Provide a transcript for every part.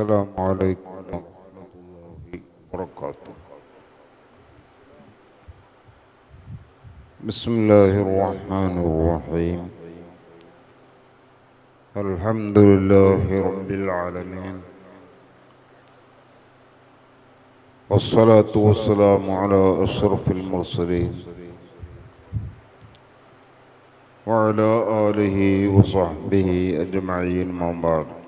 السلام عليكم ورحمة الله وبركاته. بسم الله الرحمن الرحيم. الحمد لله رب العالمين. والصلاة والسلام على أشرف المرسلين. وعلى آله وصحبه أجمعين. ما بعد.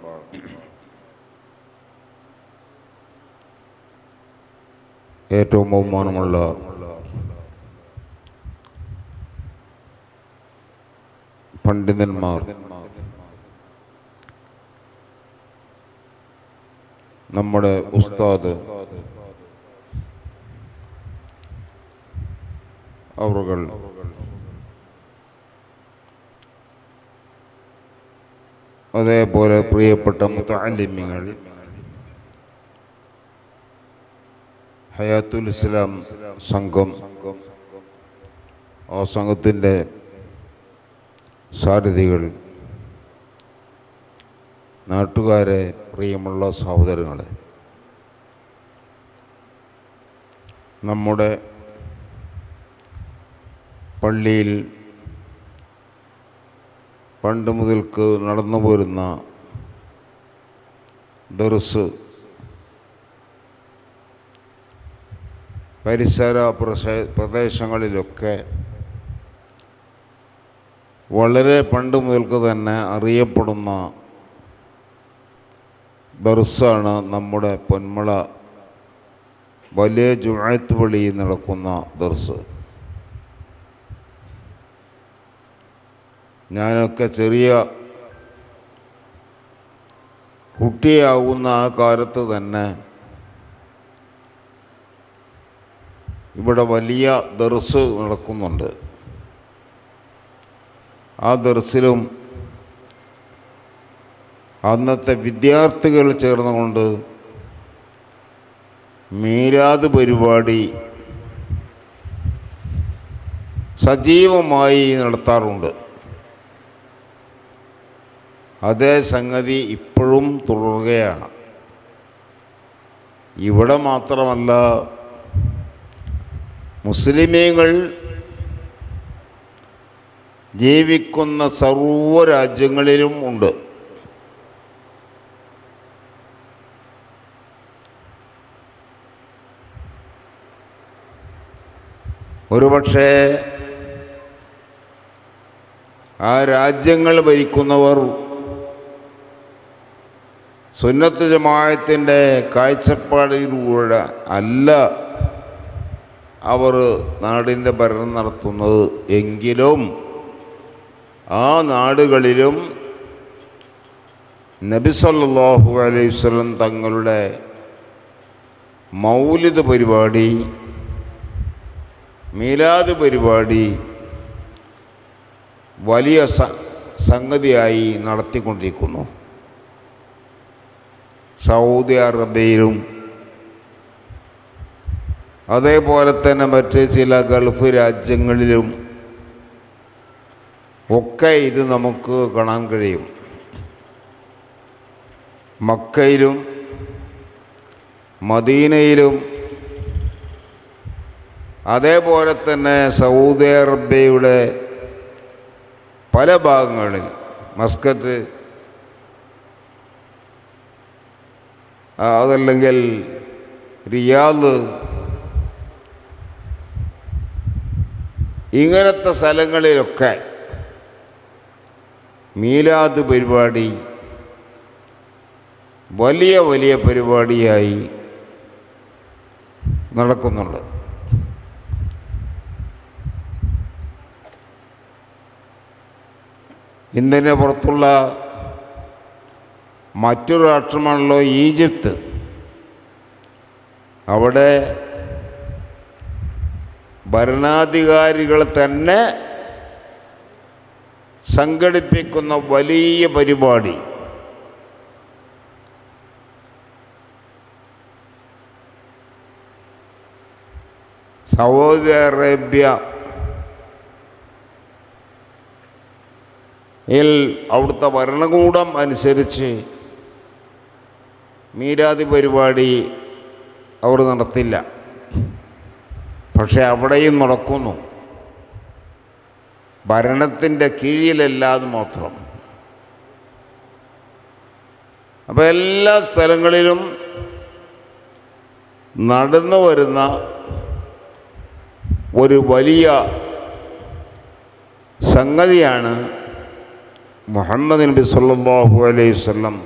ഏറ്റവും ബഹുമാനമുള്ള പണ്ഡിതന്മാർ. നമ്മുടെ ഉസ്താദ് അവറുകൾ. അതേപോലെ പ്രിയപ്പെട്ട മുത്തലിമികൾ ഹയാത്തുൽ ഇസ്ലാം സംഘം ആ സംഘത്തിന്റെ സാരഥികൾ നാട്ടുകാരെ പ്രിയമുള്ള സഹോദരങ്ങളെ നമ്മുടെ പള്ളിയിൽ പണ്ട് മുതൽക്ക് നടന്നു പോരുന്ന ദർസ് പരിസര പ്രദേശങ്ങളിലൊക്കെ വളരെ പണ്ട് മുതൽക്ക് തന്നെ അറിയപ്പെടുന്ന ദർസാണ് നമ്മുടെ പൊന്മള വലിയ ജുമായത്ത് പള്ളിയിൽ നടക്കുന്ന ദർസ്. ഞാനൊക്കെ ചെറിയ കുട്ടിയാവുന്ന ആ കാലത്ത് തന്നെ ഇവിടെ വലിയ ദർസ് നടക്കുന്നുണ്ട്. ആ ദർസിലും അന്നത്തെ വിദ്യാർത്ഥികൾ ചേർന്നുകൊണ്ട് മീരാത് പരിപാടി സജീവമായി നടത്താറുണ്ട്. അതേ സംഗതി ഇപ്പോഴും തുടരുകയാണ്. ഇവിടെ മാത്രമല്ല മുസ്ലിമീങ്ങൾ ജീവിക്കുന്ന സർവ രാജ്യങ്ങളിലും ഉണ്ട്. ഒരുപക്ഷേ ആ രാജ്യങ്ങൾ ഭരിക്കുന്നവർ സുന്നത്ത് ജമായത്തിന്റെ കാഴ്ചപ്പാടിലൂടെ അല്ല. അവർ നാടിന്റെ ഭരണം നടത്തുന്നത് എങ്കിലും ആ നാടുകളിലും നബി സല്ലല്ലാഹു അലൈഹി വസല്ലം തങ്ങളുടെ മൗലിദ് പരിപാടി മീലാദ് പരിപാടി വലിയ സംഗതിയായി നടത്തിക്കൊണ്ടിരിക്കുന്നു. സൗദി അറേബ്യയിലും അതേപോലെ തന്നെ മറ്റ് ചില ഗൾഫ് രാജ്യങ്ങളിലും ഒക്കെ ഇത് നമുക്ക് കാണാൻ കഴിയും. മക്കയിലും മദീനയിലും അതേപോലെ തന്നെ സൗദി അറേബ്യയുടെ പല ഭാഗങ്ങളിൽ മസ്കറ്റ് അതല്ലെങ്കിൽ റിയാദ് ഇങ്ങനത്തെ സ്ഥലങ്ങളിലൊക്കെ മീലാദ് പരിപാടി വലിയ വലിയ പരിപാടിയായി നടക്കുന്നുണ്ട്. ഇന്ത്യന് പുറത്തുള്ള മറ്റൊരു രാഷ്ട്രമാണല്ലോ ഈജിപ്ത്. അവിടെ ഭരണാധികാരികൾ തന്നെ സംഘടിപ്പിക്കുന്ന വലിയ പരിപാടി. സൗദി അറേബ്യ യിൽ അവിടുത്തെ ഭരണകൂടം അനുസരിച്ച് മീരാതി പരിപാടി അവർ നടത്തില്ല. പക്ഷെ അവിടെയും നടക്കുന്നു. ഭരണത്തിന്റെ കീഴിലല്ലാതെ മാത്രം. അപ്പോൾ എല്ലാ സ്ഥലങ്ങളിലും നടന്നു വരുന്ന ഒരു വലിയ സംഗതിയാണ് മുഹമ്മദ് നബി സല്ലല്ലാഹു അലൈഹി വസല്ലം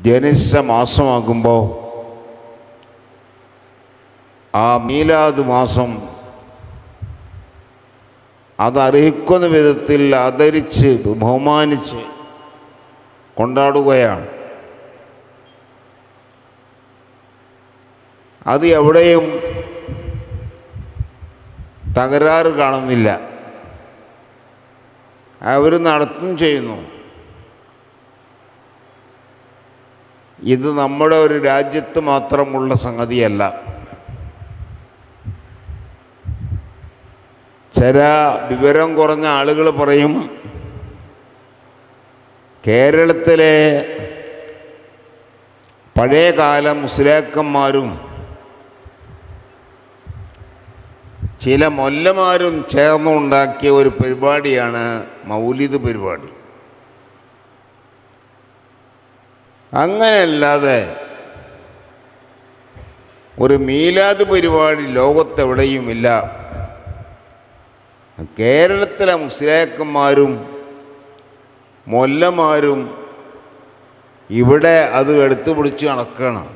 ജനിച്ച മാസമാകുമ്പോൾ ആ മീലാദ് മാസം അതർഹിക്കുന്ന വിധത്തിൽ ആദരിച്ച് ബഹുമാനിച്ച് കൊണ്ടാടുകയാണ്. അത് എവിടെയും തകരാറ് കാണുന്നില്ല. അവർ നടത്തും ചെയ്യുന്നു. ഇത് നമ്മുടെ ഒരു രാജ്യത്ത് മാത്രമുള്ള സംഗതിയല്ല. ചില വിവരം കുറഞ്ഞ ആളുകൾ പറയും കേരളത്തിലെ പഴയകാല മുസ്ലിയാക്കന്മാരും ചില മൊല്ലമാരും ചേർന്നുണ്ടാക്കിയ ഒരു പരിപാടിയാണ് മൗലിദ് പരിപാടി. അങ്ങനെയല്ലാതെ ഒരു മീലാദ് പരിപാടി ലോകത്തെവിടെയുമില്ല. കേരളത്തിലെ മുസ്ലിയാക്കന്മാരും മൊല്ലമാരും ഇവിടെ അത് എടുത്തു പിടിച്ച് നടക്കണം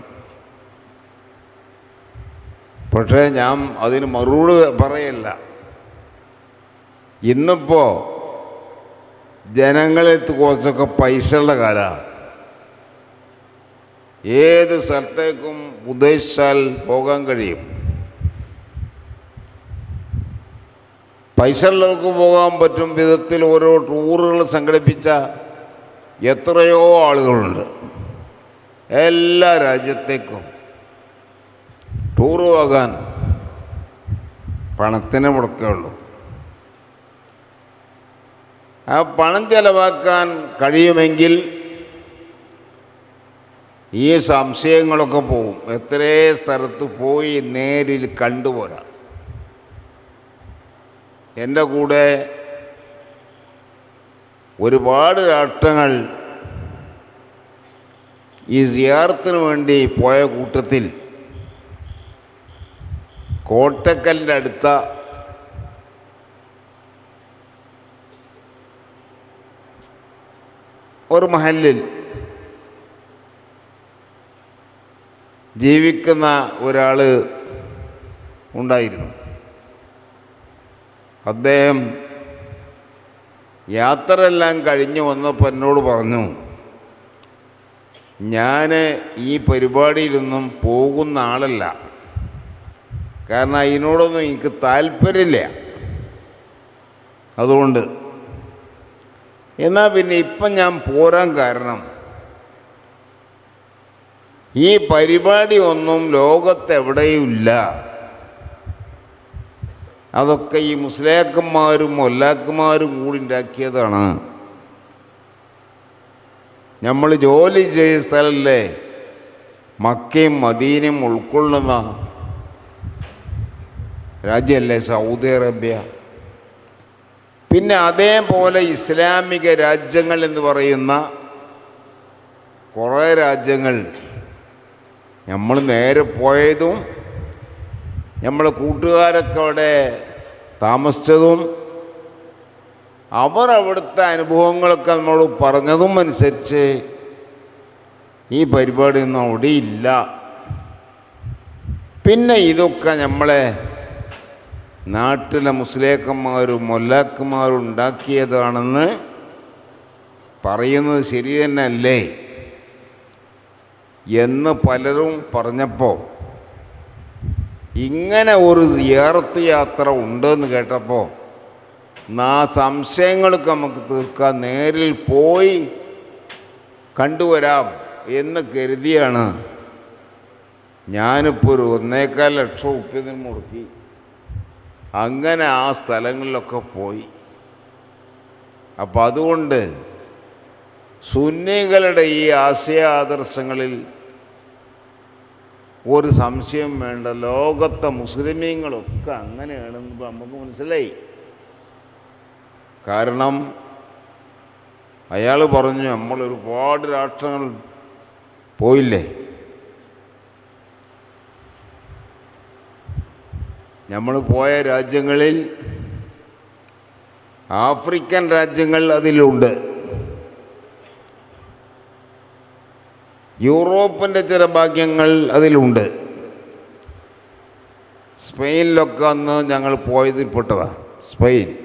പക്ഷേ ഞാൻ അതിന് മറുപടി പറയല്ല. ഇന്നിപ്പോൾ ജനങ്ങളെ കുറച്ചൊക്കെ പൈസയുള്ള കാലമാണ് ഏത് സ്ഥലത്തേക്കും ഉദ്ദേശിച്ചാൽ പോകാൻ കഴിയും. പൈസ ഉള്ളവർക്ക് പോകാൻ പറ്റും വിധത്തിൽ ഓരോ ടൂറുകൾ സംഘടിപ്പിച്ച എത്രയോ ആളുകളുണ്ട്. എല്ലാ രാജ്യത്തേക്കും ടൂറ് പോകാൻ പണത്തിന് മുടക്കുള്ളൂ ആ പണം ചെലവാക്കാൻ കഴിയുമെങ്കിൽ ഈ സംശയങ്ങളൊക്കെ പോവും. എത്രേ സ്ഥലത്ത് പോയി നേരിൽ കണ്ടുപോരാ. എന്റെ കൂടെ ഒരുപാട് രാഷ്ട്രങ്ങൾ ഈ സിയാറത്തിന് വേണ്ടി പോയ കൂട്ടത്തിൽ കോട്ടക്കലിന്റെ അടുത്ത ഒരു മഹലിൽ ജീവിക്കുന്ന ഒരാൾ ഉണ്ടായിരുന്നു. അദ്ദേഹം യാത്രയെല്ലാം കഴിഞ്ഞു വന്നപ്പോൾ എന്നോട് പറഞ്ഞു ഞാൻ ഈ പരിപാടിയിലൊന്നും പോകുന്ന ആളല്ല. കാരണം അതിനോടൊന്നും എനിക്ക് താല്പര്യമില്ല. അതുകൊണ്ട് എന്നാൽ പിന്നെ ഇപ്പം ഞാൻ പോരാൻ കാരണം ഈ പരിപാടി ഒന്നും ലോകത്തെവിടെയുമില്ല അതൊക്കെ ഈ മുസ്ലിയാക്കന്മാരും മൊല്ലാക്കന്മാരും കൂടി ഉണ്ടാക്കിയതാണ്. നമ്മൾ ജോലി ചെയ്ത സ്ഥലമല്ലേ മക്കയും മദീനയും ഉൾക്കൊള്ളുന്ന രാജ്യമല്ലേ? Saudi Arabia. പിന്നെ അതേപോലെ ഇസ്ലാമിക രാജ്യങ്ങൾ എന്ന് പറയുന്ന കുറേ രാജ്യങ്ങൾ. നമ്മൾ നേരെ പോയതും നമ്മളെ കൂട്ടുകാരൊക്കെ അവിടെ താമസിച്ചതും അവർ അവിടുത്തെ അനുഭവങ്ങളൊക്കെ നമ്മളോട് പറഞ്ഞതും അനുസരിച്ച് ഈ പരിപാടിയൊന്നും അവിടെ ഇല്ല. പിന്നെ ഇതൊക്കെ നമ്മളെ നാട്ടിലെ മുസ്ലേക്കന്മാരും മൊല്ലാക്കന്മാരും ഉണ്ടാക്കിയതാണെന്ന് പറയുന്നത് ശരി തന്നെ അല്ലേ എന്ന് പലരും പറഞ്ഞപ്പോൾ ഇങ്ങനെ ഒരു ഏർത്ത് യാത്ര ഉണ്ടെന്ന് കേട്ടപ്പോൾ ആ സംശയങ്ങൾക്ക് നമുക്ക് തീർക്കാൻ നേരിൽ പോയി കണ്ടുവരാം എന്ന് കരുതിയാണ് ഞാനിപ്പോൾ ഒരു ഒന്നേക്കാൽ ലക്ഷം ഉപ്യതിന് മുടക്കി. അങ്ങനെ ആ സ്ഥലങ്ങളിലൊക്കെ പോയി. അപ്പം അതുകൊണ്ട് സുന്നികളുടെ ഈ ആശയ ആദർശങ്ങളിൽ ഒരു സംശയം വേണ്ട. ലോകത്തെ മുസ്ലിമീങ്ങളൊക്കെ അങ്ങനെയാണെന്ന് ഇപ്പം നമുക്ക് മനസ്സിലായി. കാരണം അയാൾ പറഞ്ഞു നമ്മൾ ഒരുപാട് രാഷ്ട്രങ്ങൾ പോയില്ലേ? നമ്മൾ പോയ രാജ്യങ്ങളിൽ ആഫ്രിക്കൻ രാജ്യങ്ങൾ അതിലുണ്ട്. യൂറോപ്പിന്റെ ചില ഭാഗ്യങ്ങൾ അതിലുണ്ട്. സ്പെയിനിലൊക്കെ അന്ന് ഞങ്ങൾ പോയതിൽ പെട്ടതാണ് സ്പെയിൻ.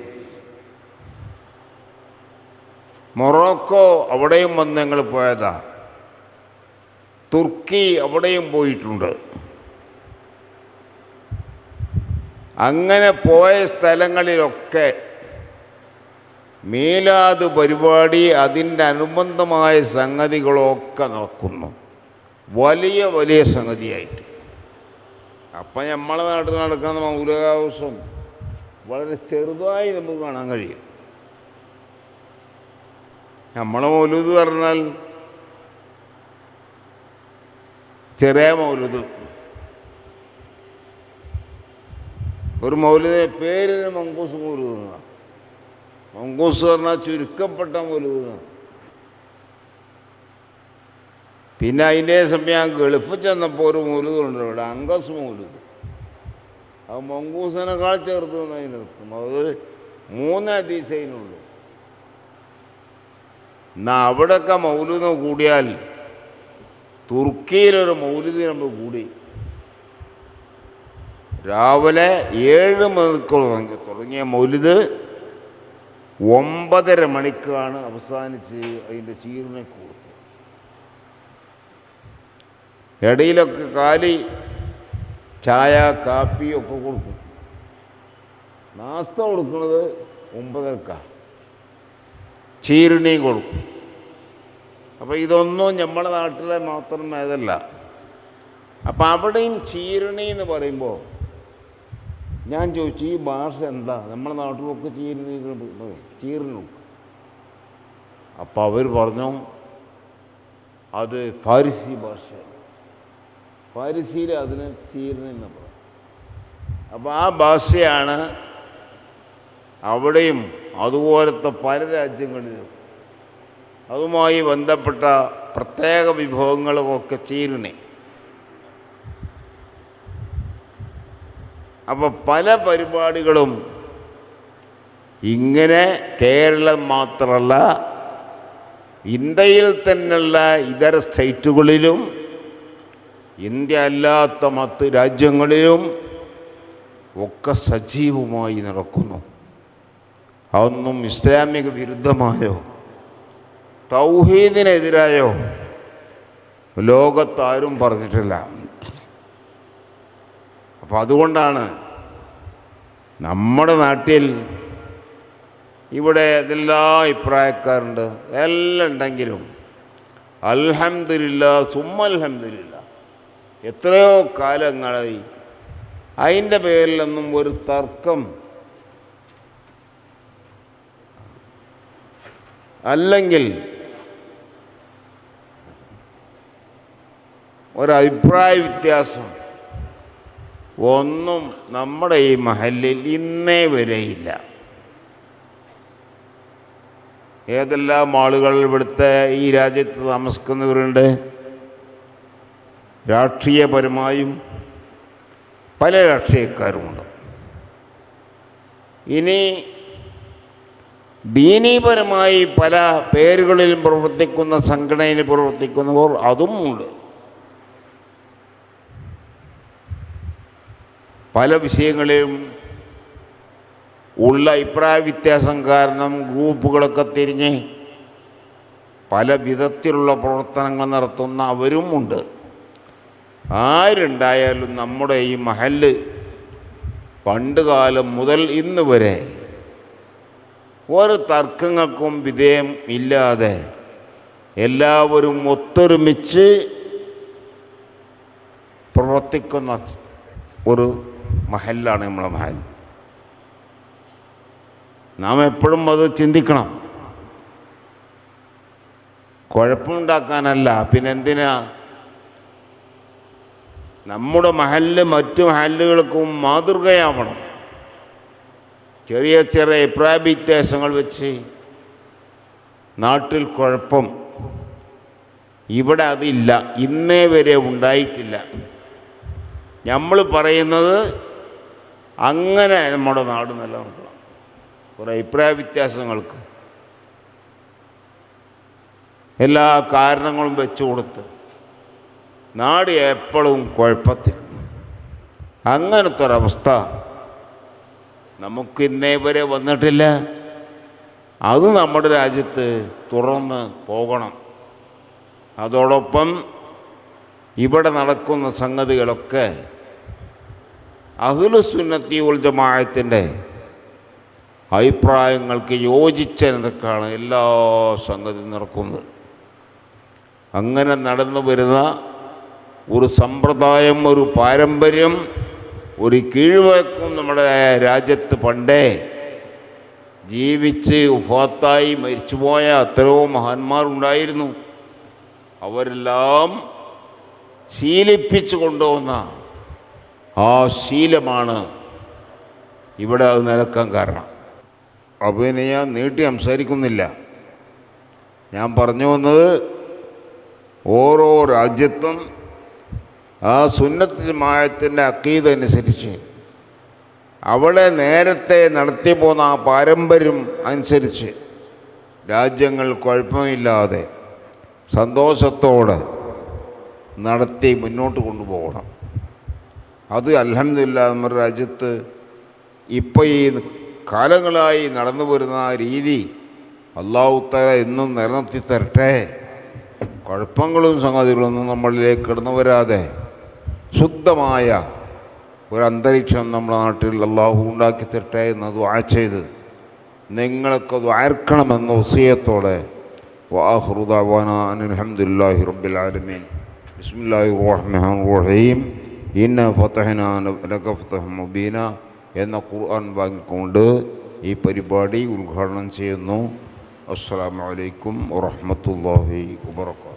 മൊറോക്കോ അവിടെയും വന്ന് ഞങ്ങൾ പോയതാ. തുർക്കി അവിടെയും പോയിട്ടുണ്ട്. അങ്ങനെ പോയ സ്ഥലങ്ങളിലൊക്കെ മീലാദ് പരിപാടി അതിന്റെ അനുബന്ധമായ സംഗതികളൊക്കെ നടക്കുന്നു. വലിയ വലിയ സംഗതിയായിട്ട്. അപ്പം നമ്മളെ നാട്ടിൽ നടക്കുന്ന മൗലകാവശ്യം വളരെ ചെറുതായി നമുക്ക് കാണാൻ കഴിയും. നമ്മളെ മൗലൂദ് പറഞ്ഞാൽ ചെറിയ മൗലൂദ്. ഒരു മൗലൂദ് പേര് മങ്കൂസ് മൗലൂദ് എന്നാണ്. മങ്കൂസ് പറഞ്ഞാൽ ചുരുക്കപ്പെട്ട മൗലൂദ് പിന്നെ അതിന്റെ സമയം ഗൾഫ് ചെന്നപ്പോൾ ഒരു മൗലൂദ് ഉണ്ട് ഇവിടെ അങ്കസ് മൗലൂദ് അത് മങ്കൂസിനേക്കാൾ ചേർത്ത് നന്നായി നിർത്തും. അത് മൂന്ന് അതിശയിനുള്ളൂ എന്നാൽ അവിടെയൊക്കെ മൗലൂദ് കൂടിയാൽ തുർക്കിയിലൊരു മൗലൂദ് നമ്മൾ കൂടി. രാവിലെ ഏഴ് മണിക്കൂർ തുടങ്ങിയ മൗലിദ് ഒമ്പതര മണിക്കാണ് അവസാനിച്ച് അതിന്റെ ചീറിനെ കൊടുത്തത് ഇടയിലൊക്കെ കാലി ചായ കാപ്പി ഒക്കെ കൊടുക്കും. നാസ്ത കൊടുക്കുന്നത് ഒമ്പതരക്കാണ് ചീരണിയും കൊടുക്കും. അപ്പോൾ ഇതൊന്നും നമ്മുടെ നാട്ടിലെ മാത്രം ഇതല്ല അപ്പം അവിടെയും ചീരണി എന്ന് പറയുമ്പോൾ ഞാൻ ചോദിച്ചു ഈ ബാർസ് എന്താ? നമ്മുടെ നാട്ടിലൊക്കെ ചീരണി ചീറിനുണ്ട് അപ്പം അവർ പറഞ്ഞു അത് ഫാരിസി ഭാഷ ഫാരിസിയിൽ അതിന് ചീരനെന്ന് പറയും അപ്പോൾ ആ ഭാഷയാണ് അവിടെയും അതുപോലത്തെ പല രാജ്യങ്ങളിലും അതുമായി ബന്ധപ്പെട്ട പ്രത്യേക വിഭവങ്ങളുമൊക്കെ ചീരണി അപ്പോൾ പല പരിപാടികളും ഇങ്ങനെ കേരളം മാത്രമല്ല ഇന്ത്യയിൽ തന്നെയുള്ള ഇതര സ്റ്റേറ്റുകളിലും ഇന്ത്യ അല്ലാത്ത മറ്റ് രാജ്യങ്ങളിലും ഒക്കെ സജീവമായി നടക്കുന്നു. അതൊന്നും ഇസ്ലാമിക വിരുദ്ധമായോ? തൗഹീദിനെതിരായോ? ലോകത്താരും പറഞ്ഞിട്ടില്ല. അപ്പം അതുകൊണ്ടാണ് നമ്മുടെ നാട്ടിൽ ഇവിടെ എല്ലാ അഭിപ്രായക്കാരുണ്ട്. എല്ലാം ഉണ്ടെങ്കിലും അൽഹംദില്ല സുമ്മൽഹംദില്ല എത്രയോ കാലങ്ങളായി അതിന്റെ പേരിലൊന്നും ഒരു തർക്കം അല്ലെങ്കിൽ ഒരഭിപ്രായ വ്യത്യാസം ഒന്നും നമ്മുടെ ഈ മഹലിൽ ഇന്നേ വരെയില്ല ഏതെല്ലാം ആളുകൾ ഇവിടുത്തെ ഈ രാജ്യത്ത് താമസിക്കുന്നവരുണ്ട്? രാഷ്ട്രീയപരമായും പല രാഷ്ട്രീയക്കാരുമുണ്ട്. ഇനി ദീനീപരമായി പല പേരുകളിലും പ്രവർത്തിക്കുന്ന സംഘടനയിൽ പ്രവർത്തിക്കുന്നവർ അതും പല വിഷയങ്ങളെയും ഉള്ള അഭിപ്രായ വ്യത്യാസം കാരണം ഗ്രൂപ്പുകളൊക്കെ തിരിഞ്ഞ് പല വിധത്തിലുള്ള പ്രവർത്തനങ്ങൾ നടത്തുന്ന അവരും ഉണ്ട്. ആരുണ്ടായാലും നമ്മുടെ ഈ മഹൽ പണ്ട് കാലം മുതൽ ഇന്ന് വരെ ഒരു തർക്കങ്ങൾക്കും വിധേയം ഇല്ലാതെ എല്ലാവരും ഒത്തൊരുമിച്ച് പ്രവർത്തിക്കുന്ന ഒരു മഹലാണ് നമ്മളെ മഹൽ. നാം എപ്പോഴും അത് ചിന്തിക്കണം. കുഴപ്പമുണ്ടാക്കാനല്ല പിന്നെന്തിനാ? നമ്മുടെ മഹല്ല് മറ്റു മഹല്ലുകൾക്കും മാതൃകയാവണം. ചെറിയ ചെറിയ അഭിപ്രായ വ്യത്യാസങ്ങൾ വെച്ച് നാട്ടിൽ കുഴപ്പം ഇവിടെ അതില്ല ഇന്നേ വരെ ഉണ്ടായിട്ടില്ല. നമ്മൾ പറയുന്നത് അങ്ങനെ നമ്മുടെ നാട് നിലനിർത്തണം. കുറേ അഭിപ്രായ വ്യത്യാസങ്ങൾക്ക്. എല്ലാ കാരണങ്ങളും വെച്ചു കൊടുത്ത് നാട് എപ്പോഴും കുഴപ്പത്തിൽ. അങ്ങനത്തെ ഒരവസ്ഥ നമുക്ക് ഇന്നേ വരെ വന്നിട്ടില്ല. അത് നമ്മുടെ രാജ്യത്ത് തുറന്ന് പോകണം. അതോടൊപ്പം ഇവിടെ നടക്കുന്ന സംഗതികളൊക്കെ അഹ്ലുസുന്നത്തി ഉൽ ജമാഅത്തിന്റെ അഭിപ്രായങ്ങൾക്ക് യോജിച്ച നിരക്കാണ് എല്ലാ സംഗതിയും നടക്കുന്നത്. അങ്ങനെ നടന്നു വരുന്ന ഒരു സമ്പ്രദായം ഒരു പാരമ്പര്യം ഒരു കീഴ്വഴക്കം നമ്മുടെ രാജ്യത്ത് പണ്ടേ ജീവിച്ച് ഉഫാത്തായി മരിച്ചുപോയ അത്രയോ മഹാന്മാരുണ്ടായിരുന്നു. അവരെല്ലാം ശീലിപ്പിച്ചു കൊണ്ടുവന്ന ആ ശീലമാണ് ഇവിടെ അത് നിലക്കാൻ കാരണം. അപ്പോൾ ഇനി ഞാൻ നീട്ടി സംസാരിക്കുന്നില്ല. ഞാൻ പറഞ്ഞു വന്നത് ഓരോ രാജ്യത്തും ആ സുന്നത്ത് ജമായത്തിന്റെ അക്കീത അനുസരിച്ച് അവിടെ നേരത്തെ നടത്തി പോന്ന ആ പാരമ്പര്യം അനുസരിച്ച് രാജ്യങ്ങൾ കുഴപ്പമില്ലാതെ സന്തോഷത്തോടെ നടത്തി മുന്നോട്ട് കൊണ്ടുപോകണം. അത് അലഹമില്ല നമ്മുടെ രാജ്യത്ത് ഇപ്പോൾ ഈ കാലങ്ങളായി നടന്നു വരുന്ന രീതി അള്ളാഹുത്തല എന്നും നിലനിർത്തി തരട്ടെ. കുഴപ്പങ്ങളും സംഗതികളൊന്നും നമ്മളിലേക്ക് കിടന്നു വരാതെ ശുദ്ധമായ ഒരു അന്തരീക്ഷം നമ്മുടെ നാട്ടിൽ അള്ളാഹു ഉണ്ടാക്കി തരട്ടെ എന്ന് ദ്വാ ചെയ്ത് നിങ്ങളൊക്കെ ദ്വാർക്കണമെന്ന ഉസയത്തോടെ വാഹുറുദാവാന അലഹമുല്ലാഹി റബ്ബിൽ ആലമീൻ. ബിസ്മില്ലാഹി റഹ്മാൻ റഹീം. ഇന്ന ഫതഹ മുബീന എന്ന ഖുർആൻ വാങ്ങിക്കൊണ്ട് ഈ പരിപാടി ഉദ്ഘാടനം ചെയ്യുന്നു. അസ്സലാമു അലൈക്കും വറഹ്മത്തുള്ളാഹി വബറകാതുഹു